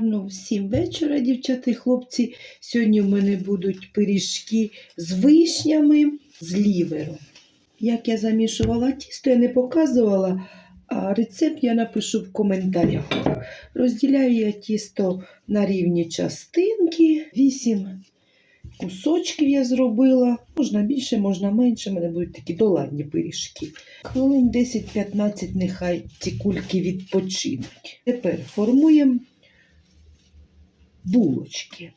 Гарно всім вечора, дівчата і хлопці. Сьогодні в мене будуть пиріжки з вишнями, з лівером. Як я замішувала тісто, я не показувала, а рецепт я напишу в коментарях. Розділяю я тісто на рівні частинки. Вісім кусочків я зробила. Можна більше, можна менше. У мене будуть такі доладні пиріжки. Хвилин 10-15 нехай ці кульки відпочинуть. Тепер формуємо булочки.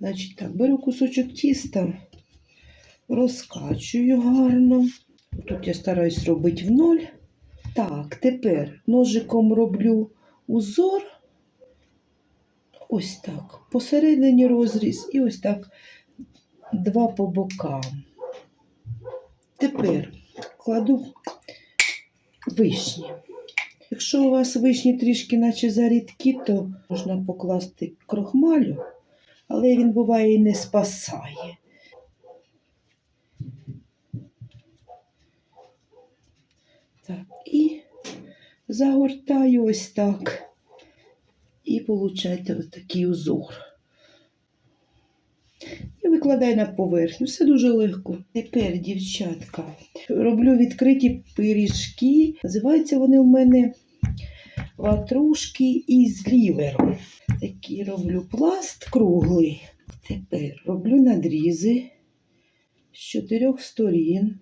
Значить так, беру кусочок тіста, розкачую гарно. Тут я стараюсь робити в ноль. Так, тепер ножиком роблю узор. Ось так. Посередині розріз і ось так два по бокам. Тепер кладу вишні. Якщо у вас вишні трішки наче зарідкі, то можна покласти крохмалю, але він буває і не спасає. Так, і загортаю ось так. І получаєте ось такий узор. І викладаю на поверхню. Все дуже легко. Тепер, дівчатка, роблю відкриті пиріжки. Називаються вони у мене ватрушки із лівером. Такі роблю пласт круглий. Тепер роблю надрізи з чотирьох сторін.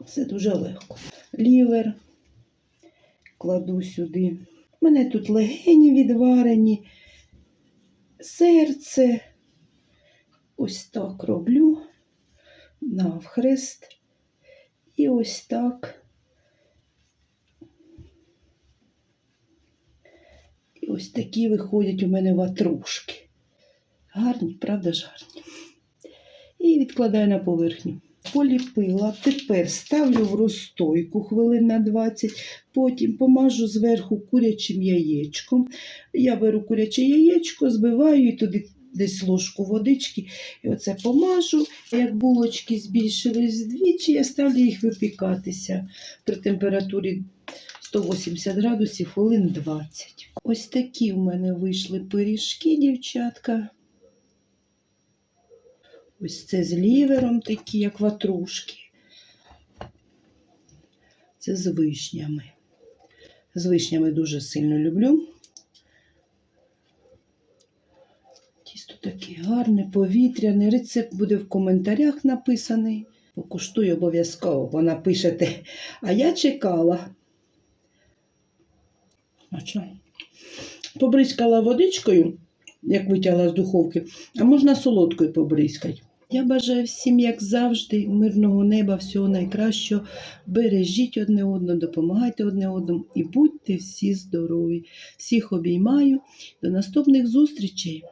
Все дуже легко. Лівер кладу сюди. У мене тут легені відварені, серце. Ось так роблю навхрест. І ось так. І ось такі виходять у мене ватрушки. Гарні, правда ж гарні. І відкладаю на поверхню. Поліпила, тепер ставлю в розстойку хвилин на 20, потім помажу зверху курячим яєчком. Я беру куряче яєчко, збиваю і туди десь ложку водички. І оце помажу. Як булочки збільшились вдвічі, я ставлю їх випікатися при температурі 180 градусів хвилин 20. Ось такі в мене вийшли пиріжки, дівчатка. Ось це з лівером, такі, як ватрушки. Це з вишнями. З вишнями дуже сильно люблю. Тісто таке гарне, повітряне. Рецепт буде в коментарях написаний. Покуштую обов'язково, бо напишете. А я чекала. Побризкала водичкою, як витягла з духовки, а можна солодкою побризкати. Я бажаю всім, як завжди, мирного неба, всього найкращого. Бережіть одне одного, допомагайте одне одному і будьте всі здорові. Всіх обіймаю. До наступних зустрічей!